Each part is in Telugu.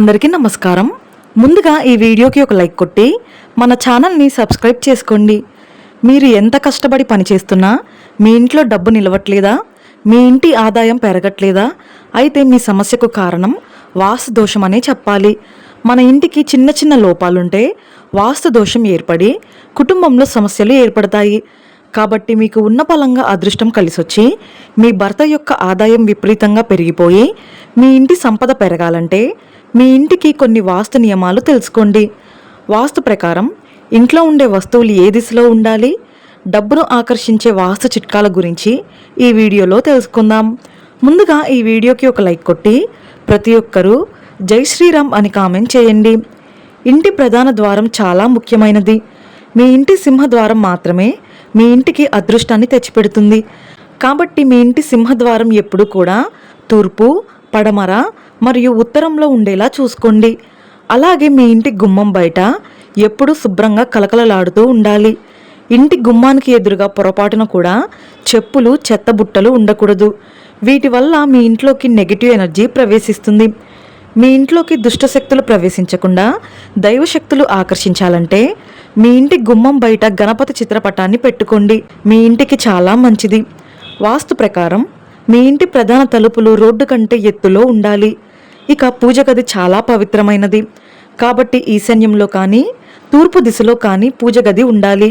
అందరికీ నమస్కారం. ముందుగా ఈ వీడియోకి ఒక లైక్ కొట్టి మన ఛానల్ని సబ్స్క్రైబ్ చేసుకోండి. మీరు ఎంత కష్టపడి పనిచేస్తున్నా మీ ఇంట్లో డబ్బు నిలవట్లేదా? మీ ఇంటి ఆదాయం పెరగట్లేదా? అయితే మీ సమస్యకు కారణం వాస్తు దోషం అనే చెప్పాలి. మన ఇంటికి చిన్న చిన్న లోపాలుంటే వాస్తు దోషం ఏర్పడి కుటుంబంలో సమస్యలు ఏర్పడతాయి. కాబట్టి మీకు ఉన్న పలంగా అదృష్టం కలిసొచ్చి మీ భర్త యొక్క ఆదాయం విపరీతంగా పెరిగిపోయి మీ ఇంటి సంపద పెరగాలంటే మీ ఇంటికి కొన్ని వాస్తు నియమాలు తెలుసుకోండి. వాస్తు ప్రకారం ఇంట్లో ఉండే వస్తువులు ఏ దిశలో ఉండాలి? డబ్బును ఆకర్షించే వాస్తు చిట్కాల గురించి ఈ వీడియోలో తెలుసుకుందాం. ముందుగా ఈ వీడియోకి ఒక లైక్ కొట్టి ప్రతి ఒక్కరూ జై శ్రీరామ్ అని కామెంట్ చేయండి. ఇంటి ప్రధాన ద్వారం చాలా ముఖ్యమైనది. మీ ఇంటి సింహద్వారం మాత్రమే మీ ఇంటికి అదృష్టాన్ని తెచ్చిపెడుతుంది. కాబట్టి మీ ఇంటి సింహద్వారం ఎప్పుడు కూడా తూర్పు పడమర మరియు ఉత్తరంలో ఉండేలా చూసుకోండి. అలాగే మీ ఇంటి గుమ్మం బయట ఎప్పుడూ శుభ్రంగా కలకలలాడుతూ ఉండాలి. ఇంటి గుమ్మానికి ఎదురుగా పొరపాటున కూడా చెప్పులు చెత్త బుట్టలు ఉండకూడదు. వీటి వల్ల మీ ఇంట్లోకి నెగిటివ్ ఎనర్జీ ప్రవేశిస్తుంది. మీ ఇంట్లోకి దుష్టశక్తులు ప్రవేశించకుండా దైవశక్తులు ఆకర్షించాలంటే మీ ఇంటి గుమ్మం బయట గణపతి చిత్రపటాన్ని పెట్టుకోండి. మీ ఇంటికి చాలా మంచిది. వాస్తు ప్రకారం మీ ఇంటి ప్రధాన తలుపులు రోడ్డు కంటే ఎత్తులో ఉండాలి. ఇక పూజ గది చాలా పవిత్రమైనది. కాబట్టి ఈశాన్యంలో కానీ తూర్పు దిశలో కానీ పూజ గది ఉండాలి.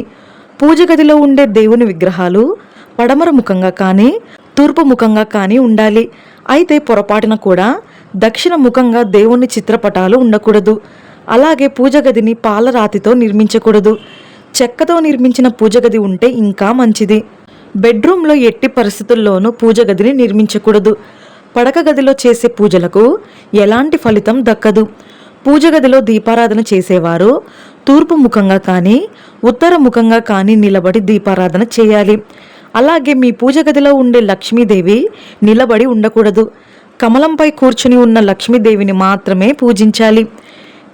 పూజ గదిలో ఉండే దేవుని విగ్రహాలు పడమర ముఖంగా కానీ తూర్పు ముఖంగా కానీ ఉండాలి. అయితే పొరపాటున కూడా దక్షిణ ముఖంగా దేవుని చిత్రపటాలు ఉండకూడదు. అలాగే పూజ గదిని పాలరాతితో నిర్మించకూడదు. చెక్కతో నిర్మించిన పూజ గది ఉంటే ఇంకా మంచిది. బెడ్రూమ్లో ఎట్టి పరిస్థితుల్లోనూ పూజ గదిని నిర్మించకూడదు. పడక గదిలో చేసే పూజలకు ఎలాంటి ఫలితం దక్కదు. పూజ గదిలో దీపారాధన చేసేవారు తూర్పు ముఖంగా కానీ ఉత్తర ముఖంగా కానీ నిలబడి దీపారాధన చేయాలి. అలాగే మీ పూజ గదిలో ఉండే లక్ష్మీదేవి నిలబడి ఉండకూడదు. కమలంపై కూర్చుని ఉన్న లక్ష్మీదేవిని మాత్రమే పూజించాలి.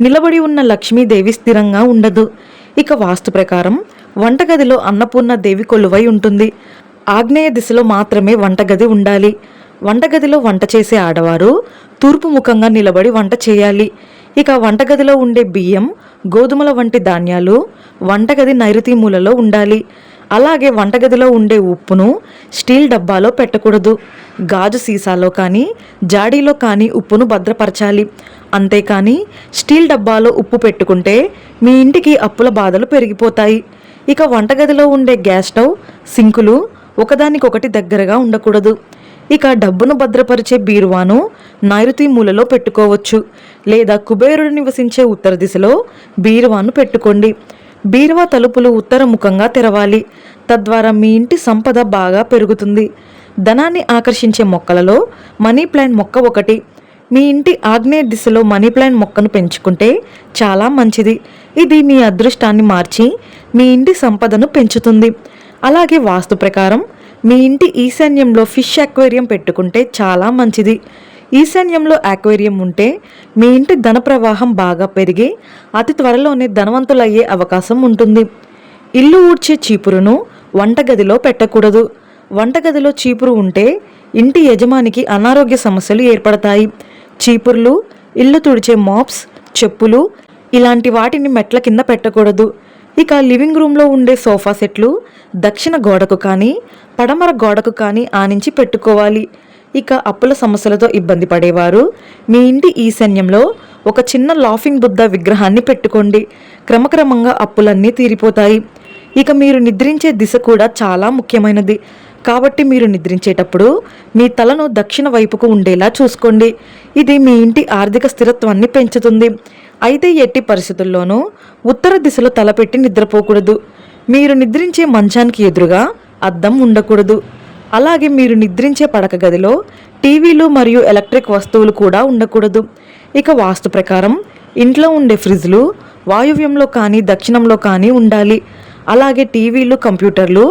నిలబడి ఉన్న లక్ష్మీదేవి స్థిరంగా ఉండదు. ఇక వాస్తు ప్రకారం వంటగదిలో అన్నపూర్ణ దేవి కొలువై ఉంటుంది. ఆగ్నేయ దిశలో మాత్రమే వంటగది ఉండాలి. వంటగదిలో వంట చేసే ఆడవారు తూర్పు ముఖంగా నిలబడి వంట చేయాలి. ఇక వంటగదిలో ఉండే బియ్యం గోధుమల వంటి ధాన్యాలు వంటగది నైరుతి మూలలో ఉండాలి. అలాగే వంటగదిలో ఉండే ఉప్పును స్టీల్ డబ్బాలో పెట్టకూడదు. గాజు సీసాలో కానీ జాడీలో కానీ ఉప్పును భద్రపరచాలి. అంతేకాని స్టీల్ డబ్బాలో ఉప్పు పెట్టుకుంటే మీ ఇంటికి అప్పుల బాధలు పెరిగిపోతాయి. ఇక వంటగదిలో ఉండే గ్యాస్ స్టవ్ సింకులు ఒకదానికొకటి దగ్గరగా ఉండకూడదు. ఇక డబ్బును భద్రపరిచే బీరువాను నైరుతి మూలలో పెట్టుకోవచ్చు. లేదా కుబేరుడు నివసించే ఉత్తర దిశలో బీరువాను పెట్టుకోండి. బీరువా తలుపులు ఉత్తరముఖంగా తెరవాలి. తద్వారా మీ ఇంటి సంపద బాగా పెరుగుతుంది. ధనాన్ని ఆకర్షించే మొక్కలలో మనీ ప్లాంట్ మొక్క ఒకటి. మీ ఇంటి ఆగ్నేయ దిశలో మనీ ప్లాంట్ మొక్కను పెంచుకుంటే చాలా మంచిది. ఇది మీ అదృష్టాన్ని మార్చి మీ ఇంటి సంపదను పెంచుతుంది. అలాగే వాస్తు ప్రకారం మీ ఇంటి ఈశాన్యంలో ఫిష్ అక్వేరియం పెట్టుకుంటే చాలా మంచిది. ఈశాన్యంలో అక్వేరియం ఉంటే మీ ఇంటి ధన ప్రవాహం బాగా పెరిగి అతి త్వరలోనే ధనవంతులయ్యే అవకాశం ఉంటుంది. ఇల్లు ఊడ్చే చీపురును వంటగదిలో పెట్టకూడదు. వంటగదిలో చీపురు ఉంటే ఇంటి యజమానికి అనారోగ్య సమస్యలు ఏర్పడతాయి. చీపుర్లు ఇల్లు తుడిచే మాప్స్ చెప్పులు ఇలాంటి వాటిని మెట్ల కింద పెట్టకూడదు. ఇక లివింగ్ రూమ్లో ఉండే సోఫా సెట్లు దక్షిణ గోడకు కానీ పడమర గోడకు కానీ ఆనించి పెట్టుకోవాలి. ఇక అప్పుల సమస్యలతో ఇబ్బంది పడేవారు. మీ ఇంటి ఈశాన్యంలో ఒక చిన్న లాఫింగ్ బుద్ధ విగ్రహాన్ని పెట్టుకోండి. క్రమక్రమంగా అప్పులన్నీ తీరిపోతాయి. ఇక మీరు నిద్రించే దిశ కూడా చాలా ముఖ్యమైనది. కాబట్టి మీరు నిద్రించేటప్పుడు మీ తలను దక్షిణ వైపుకు ఉండేలా చూసుకోండి. ఇది మీ ఇంటి ఆర్థిక స్థిరత్వాన్ని పెంచుతుంది. అయితే ఎట్టి పరిస్థితుల్లోనూ ఉత్తర దిశలో తలపెట్టి నిద్రపోకూడదు. మీరు నిద్రించే మంచానికి ఎదురుగా అద్దం ఉండకూడదు. అలాగే మీరు నిద్రించే పడక గదిలో టీవీలు మరియు ఎలక్ట్రిక్ వస్తువులు కూడా ఉండకూడదు. ఇక వాస్తు ప్రకారం ఇంట్లో ఉండే ఫ్రిడ్జ్లు వాయువ్యంలో కానీ దక్షిణంలో కానీ ఉండాలి. అలాగే టీవీలు కంప్యూటర్లు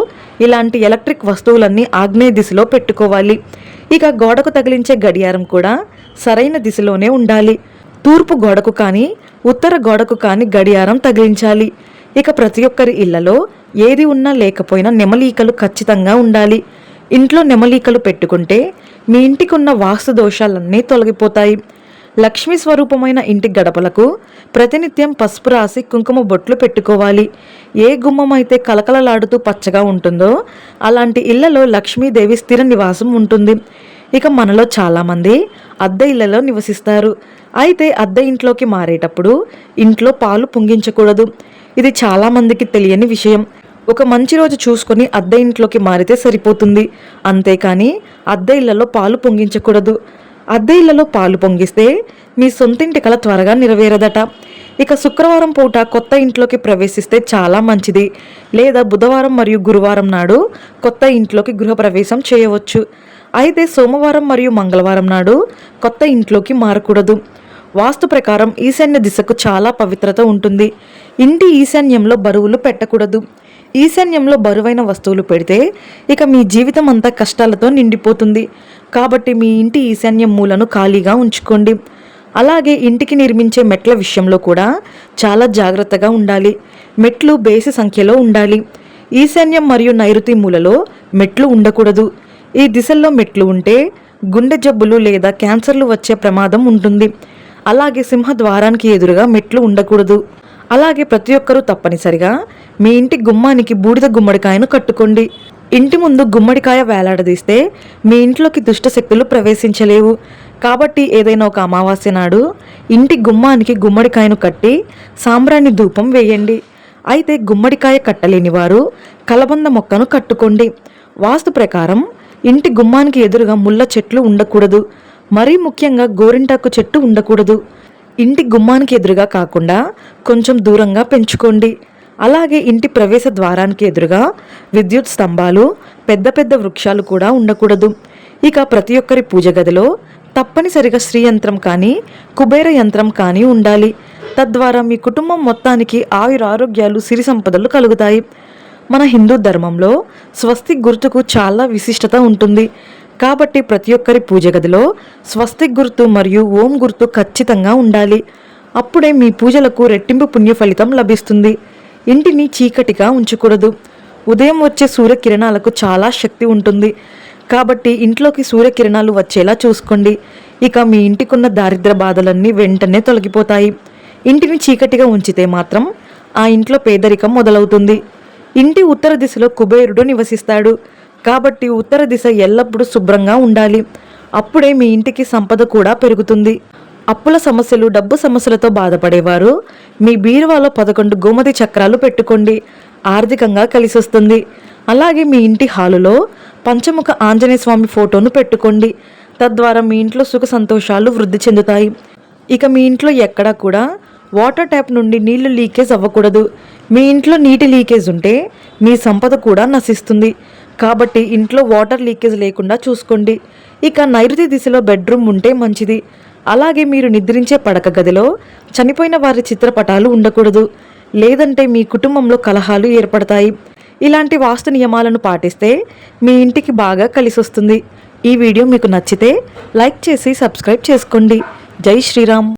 ఇలాంటి ఎలక్ట్రిక్ వస్తువులన్నీ ఆగ్నేయ దిశలో పెట్టుకోవాలి. ఇక గోడకు తగిలించే గడియారం కూడా సరైన దిశలోనే ఉండాలి. తూర్పు గోడకు కానీ ఉత్తర గోడకు కానీ గడియారం తగిలించాలి. ఇక ప్రతి ఒక్కరి ఇళ్ళలో ఏది ఉన్నా లేకపోయినా నెమలీకలు ఖచ్చితంగా ఉండాలి. ఇంట్లో నెమలీకలు పెట్టుకుంటే మీ ఇంటికి ఉన్న వాస్తు దోషాలన్నీ తొలగిపోతాయి. లక్ష్మీ స్వరూపమైన ఇంటి గడపలకు ప్రతినిత్యం పసుపు రాసి కుంకుమ బొట్లు పెట్టుకోవాలి. ఏ గుమ్మం అయితే కలకలలాడుతూ పచ్చగా ఉంటుందో అలాంటి ఇళ్ళలో లక్ష్మీదేవి స్థిర నివాసం ఉంటుంది. ఇక మనలో చాలామంది అద్దె ఇళ్ళలో నివసిస్తారు. అయితే అద్దె ఇంట్లోకి మారేటప్పుడు ఇంట్లో పాలు పొంగించకూడదు. ఇది చాలామందికి తెలియని విషయం. ఒక మంచి రోజు చూసుకొని అద్దె ఇంట్లోకి మారితే సరిపోతుంది. అంతేకాని అద్దె ఇళ్ళలో పాలు పొంగించకూడదు. అద్దె ఇళ్ళలో పాలు పొంగిస్తే మీ సొంతింటి కల త్వరగా నెరవేరదట. ఇక శుక్రవారం పూట కొత్త ఇంట్లోకి ప్రవేశిస్తే చాలా మంచిది. లేదా బుధవారం మరియు గురువారం నాడు కొత్త ఇంట్లోకి గృహప్రవేశం చేయవచ్చు. అయితే సోమవారం మరియు మంగళవారం నాడు కొత్త ఇంట్లోకి మారకూడదు. వాస్తు ప్రకారం ఈశాన్య దిశకు చాలా పవిత్రత ఉంటుంది. ఇంటి ఈశాన్యంలో బరువులు పెట్టకూడదు. ఈశాన్యంలో బరువైన వస్తువులు పెడితే ఇక మీ జీవితం అంతా కష్టాలతో నిండిపోతుంది. కాబట్టి మీ ఇంటి ఈశాన్యం మూలను ఖాళీగా ఉంచుకోండి. అలాగే ఇంటికి నిర్మించే మెట్ల విషయంలో కూడా చాలా జాగ్రత్తగా ఉండాలి. మెట్లు బేసి సంఖ్యలో ఉండాలి. ఈశాన్యం మరియు నైరుతి మూలలో మెట్లు ఉండకూడదు. ఈ దిశల్లో మెట్లు ఉంటే గుండె జబ్బులు లేదా క్యాన్సర్లు వచ్చే ప్రమాదం ఉంటుంది. అలాగే సింహద్వారానికి ఎదురుగా మెట్లు ఉండకూడదు. అలాగే ప్రతి ఒక్కరూ తప్పనిసరిగా మీ ఇంటి గుమ్మానికి బూడిద గుమ్మడికాయను కట్టుకోండి. ఇంటి ముందు గుమ్మడికాయ వేలాడదీస్తే మీ ఇంట్లోకి దుష్ట శక్తులు ప్రవేశించలేవు. కాబట్టి ఏదైనా ఒక అమావాస్య నాడు ఇంటి గుమ్మానికి గుమ్మడికాయను కట్టి సాంబ్రాణి ధూపం వేయండి. అయితే గుమ్మడికాయ కట్టలేని వారు కలబంద మొక్కను కట్టుకోండి. వాస్తు ప్రకారం ఇంటి గుమ్మానికి ఎదురుగా ముళ్ళ చెట్లు ఉండకూడదు. మరీ ముఖ్యంగా గోరింటాకు చెట్టు ఉండకూడదు. ఇంటి గుమ్మానికి ఎదురుగా కాకుండా కొంచెం దూరంగా పెంచుకోండి. అలాగే ఇంటి ప్రవేశ ద్వారానికి ఎదురుగా విద్యుత్ స్తంభాలు పెద్ద పెద్ద వృక్షాలు కూడా ఉండకూడదు. ఇక ప్రతి ఒక్కరి పూజ గదిలో తప్పనిసరిగా శ్రీ యంత్రం కానీ కుబేర యంత్రం కానీ ఉండాలి. తద్వారా మీ కుటుంబం మొత్తానికి ఆయురారోగ్యాలు సిరి సంపదలు కలుగుతాయి. మన హిందూ ధర్మంలో స్వస్తి గుర్తుకు చాలా విశిష్టత ఉంటుంది. కాబట్టి ప్రతి ఒక్కరి పూజ గదిలో స్వస్తిక్ గుర్తు మరియు ఓం గుర్తు ఖచ్చితంగా ఉండాలి. అప్పుడే మీ పూజలకు రెట్టింపు పుణ్య ఫలితం లభిస్తుంది. ఇంటిని చీకటిగా ఉంచకూడదు. ఉదయం వచ్చే సూర్యకిరణాలకు చాలా శక్తి ఉంటుంది. కాబట్టి ఇంట్లోకి సూర్యకిరణాలు వచ్చేలా చూసుకోండి. ఇక మీ ఇంటికున్న దారిద్ర బాధలన్నీ వెంటనే తొలగిపోతాయి. ఇంటిని చీకటిగా ఉంచితే మాత్రం ఆ ఇంట్లో పేదరికం మొదలవుతుంది. ఇంటి ఉత్తర దిశలో కుబేరుడు నివసిస్తాడు. కాబట్టి ఉత్తర దిశ ఎల్లప్పుడూ శుభ్రంగా ఉండాలి. అప్పుడే మీ ఇంటికి సంపద కూడా పెరుగుతుంది. అప్పుల సమస్యలు డబ్బు సమస్యలతో బాధపడేవారు. మీ బీరువాలో పదకొండు గోమతి చక్రాలు పెట్టుకోండి. ఆర్థికంగా కలిసి వస్తుంది అలాగే మీ ఇంటి హాలులో పంచముఖ ఆంజనేయ స్వామి ఫోటోను పెట్టుకోండి. తద్వారా మీ ఇంట్లో సుఖ సంతోషాలు వృద్ధి చెందుతాయి. ఇక మీ ఇంట్లో ఎక్కడా కూడా వాటర్ ట్యాప్ నుండి నీళ్ళు లీకేజ్ అవ్వకూడదు. మీ ఇంట్లో నీటి లీకేజ్ ఉంటే మీ సంపద కూడా నశిస్తుంది. కాబట్టి ఇంట్లో వాటర్ లీకేజ్ లేకుండా చూసుకోండి. ఇక నైరుతి దిశలో బెడ్రూమ్ ఉంటే మంచిది. అలాగే మీరు నిద్రించే పడక గదిలో చనిపోయిన వారి చిత్రపటాలు ఉండకూడదు. లేదంటే మీ కుటుంబంలో కలహాలు ఏర్పడతాయి. ఇలాంటి వాస్తు నియమాలను పాటిస్తే మీ ఇంటికి బాగా కలిసి వస్తుంది ఈ వీడియో మీకు నచ్చితే లైక్ చేసి సబ్స్క్రైబ్ చేసుకోండి. జై శ్రీరామ్.